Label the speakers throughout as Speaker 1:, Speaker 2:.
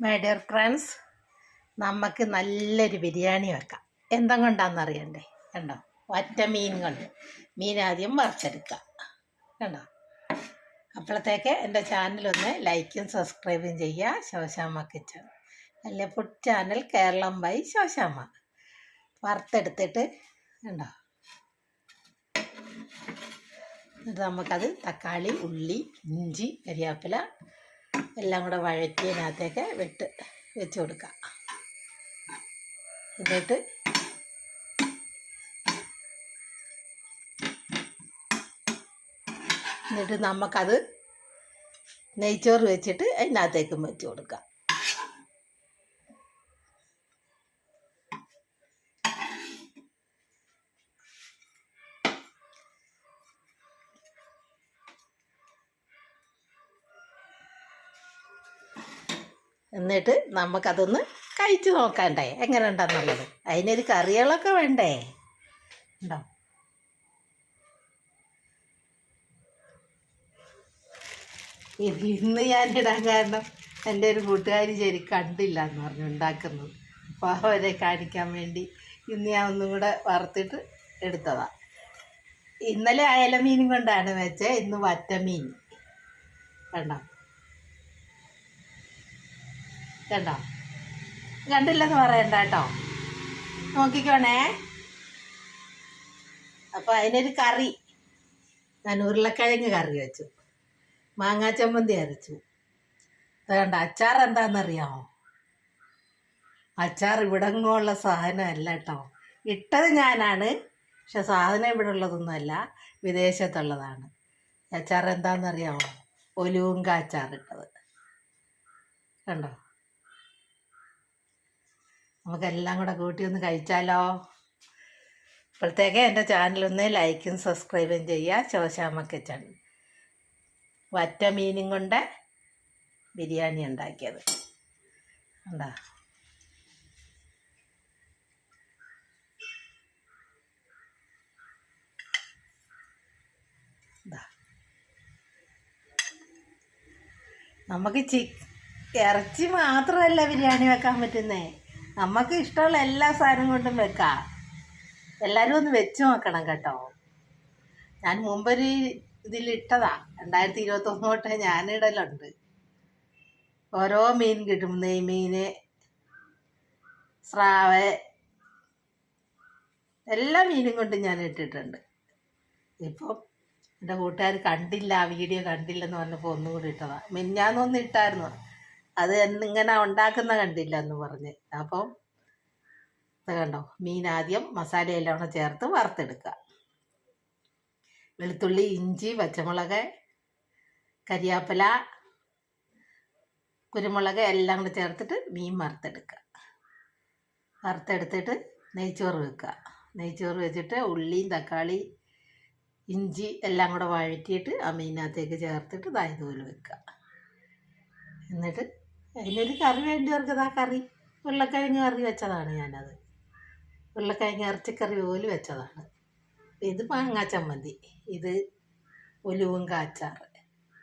Speaker 1: My dear friends നമുക്ക് നല്ലൊരു ബിരിയാണി വെക്കാം. എന്തും കൊണ്ടാണെന്ന് അറിയണ്ടേ? കണ്ടോ? ഒറ്റ മീൻ കൊണ്ട്. മീൻ ആദ്യം വറുത്തെടുക്കുക. കണ്ടോ? അപ്പോഴത്തേക്ക് എന്റെ ചാനലൊന്ന് ലൈക്കും സബ്സ്ക്രൈബും ചെയ്യുക. ശോശാമ്മ കിച്ചൺ. അല്ലെ food channel Keralam by Shoshamma. വറുത്തെടുത്തിട്ട് കണ്ടോ? എന്നിട്ട് നമുക്കത് തക്കാളി ഉള്ളി ഇഞ്ചി കരിയാപ്പില എല്ലാം കൂടെ വഴറ്റിയതിനകത്തേക്ക് വിട്ട് വെച്ച് കൊടുക്കാം. എന്നിട്ട് എന്നിട്ട് നമുക്കത് നെയ്ച്ചോറ് വെച്ചിട്ട് അതിനകത്തേക്കും വെച്ച് കൊടുക്കാം. എന്നിട്ട് നമുക്കതൊന്ന് കഴിച്ച് നോക്കണ്ടേ? എങ്ങനെ ഉണ്ടെന്നുള്ളത് അതിനൊരു കറികളൊക്കെ വേണ്ടേ? ഉണ്ടോ? ഇന്ന് ഞാൻ ഇടാൻ കാരണം എന്റെ ഒരു കൂട്ടുകാരി ശരി കണ്ടില്ല എന്ന് പറഞ്ഞു ഉണ്ടാക്കുന്നത്. അപ്പോൾ അവരെ കാണിക്കാൻ വേണ്ടി ഇന്ന് ഞാൻ ഒന്നും കൂടെ വറുത്തിട്ട് എടുത്തതാണ് ഇന്നലെ അയലമീനും കൊണ്ടാണ് വെച്ചത് ഇന്ന് വറ്റമീൻ. കണ്ടോ? കണ്ടോ കണ്ടില്ലെന്ന് പറയണ്ട കേട്ടോ. നോക്കിക്കോണേ. അപ്പോൾ അതിനൊരു കറി. ഞാൻ ഉരുളക്കിഴങ്ങ് കറി വെച്ചു. മാങ്ങാ ചമ്മന്തി അരച്ചു അതുകൊണ്ട് അച്ചാർ എന്താണെന്നറിയാമോ? അച്ചാർ ഇവിടങ്ങുള്ള സാധനമല്ല കേട്ടോ. ഇട്ടത് ഞാനാണ്. പക്ഷെ സാധനം ഇവിടെ ഉള്ളതൊന്നുമല്ല. വിദേശത്തുള്ളതാണ്. അച്ചാർ എന്താണെന്നറിയാമോ? ഒലുവുങ്ക അച്ചാർ ഇട്ടത്. കണ്ടോ? നമുക്കെല്ലാം കൂടെ കൂട്ടി ഒന്ന് കഴിച്ചാലോ? ഇപ്പോഴത്തേക്ക് എന്റെ ചാനലൊന്ന് ലൈക്കും സബ്സ്ക്രൈബും ചെയ്യുക ശോശാമ്മ കിച്ചൺ. വറ്റ മീനും കൊണ്ട് ബിരിയാണി ഉണ്ടാക്കിയത്. എന്താ നമുക്ക് ചി ഇറച്ചി മാത്രമല്ല ബിരിയാണി വെക്കാൻ പറ്റുന്നേ. നമുക്ക് ഇഷ്ടമുള്ള എല്ലാ സാധനം കൊണ്ടും വെക്കാം. എല്ലാവരും ഒന്ന് വെച്ച് നോക്കണം കേട്ടോ. ഞാൻ മുമ്പൊരു ഇതിലിട്ടതാ രണ്ടായിരത്തി ഇരുപത്തൊന്ന് തൊട്ട് ഞാനിടലുണ്ട് ഓരോ മീൻ കിട്ടും. നെയ്മീന് സ്രാവ് എല്ലാ മീനും കൊണ്ടും ഞാൻ ഇട്ടിട്ടുണ്ട്. ഇപ്പം എന്റെ കൂട്ടുകാർ കണ്ടില്ല വീഡിയോ കണ്ടില്ലെന്ന് പറഞ്ഞപ്പോൾ ഒന്നും കൂടി ഇട്ടതാ. മിന്നാന്നൊന്നും ഇട്ടായിരുന്നു. അത് എന്നിങ്ങനെ ഉണ്ടാക്കുന്ന കണ്ടില്ല എന്ന് പറഞ്ഞ്. അപ്പം കണ്ടോ? മീൻ ആദ്യം മസാലയെല്ലാം ചേർത്ത് വറുത്തെടുക്കുക. വെളുത്തുള്ളി ഇഞ്ചി പച്ചമുളക് കരിയാപ്പില കുരുമുളക് എല്ലാം കൂടെ ചേർത്തിട്ട് മീൻ വറുത്തെടുക്കുക. വറുത്തെടുത്തിട്ട് നെയ്ച്ചോറ് വെക്കുക. നെയ്ച്ചോറ് വെച്ചിട്ട് ഉള്ളിയും തക്കാളി ഇഞ്ചി എല്ലാം കൂടെ വഴറ്റിയിട്ട് ആ മീനകത്തേക്ക് ചേർത്തിട്ട് ഇതായതുപോലെ വെക്കുക. എന്നിട്ട് അതിനൊരു കറി വേണ്ടിയവർക്ക് ആ കറി. ഉരുളക്കിഴങ്ങ് കറി വെച്ചതാണ് ഞാനത്. ഉരുളക്കിഴങ്ങ് ഇറച്ചിക്കറി പോലെ വെച്ചതാണ്. ഇത് മാങ്ങാ ചമ്മന്തി. ഇത് ഒലുവും കാച്ചാറ്.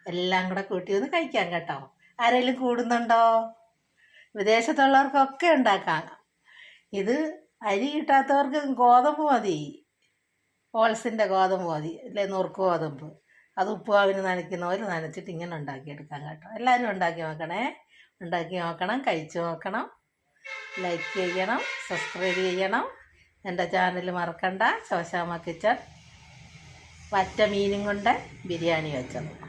Speaker 1: എല്ലാം കൂടെ കൂട്ടി ഒന്ന് കഴിക്കാം കേട്ടോ. ആരെങ്കിലും കൂടുന്നുണ്ടോ? വിദേശത്തുള്ളവർക്കൊക്കെ ഉണ്ടാക്കാം. ഇത് അരി കിട്ടാത്തവർക്ക് ഗോതമ്പ് മതി. ഓൾസിന്റെ ഗോതമ്പ് മതി. അല്ലെ നുറുക്ക് ഗോതമ്പ്. അത് ഉപ്പുവാവിന് നനയ്ക്കുന്നവർ നനച്ചിട്ട് ഇങ്ങനെ ഉണ്ടാക്കിയെടുക്കാം കേട്ടോ. എല്ലാവരും ഉണ്ടാക്കി നോക്കണേ. ഉണ്ടാക്കി നോക്കണം കഴിച്ചു നോക്കണം. ലൈക്ക് ചെയ്യണം സബ്സ്ക്രൈബ് ചെയ്യണം. എന്റെ ചാനൽ മറക്കണ്ട. ശോശാമ കിച്ചൺ. വറ്റ മീനും കൊണ്ട് ബിരിയാണി വെച്ചത്.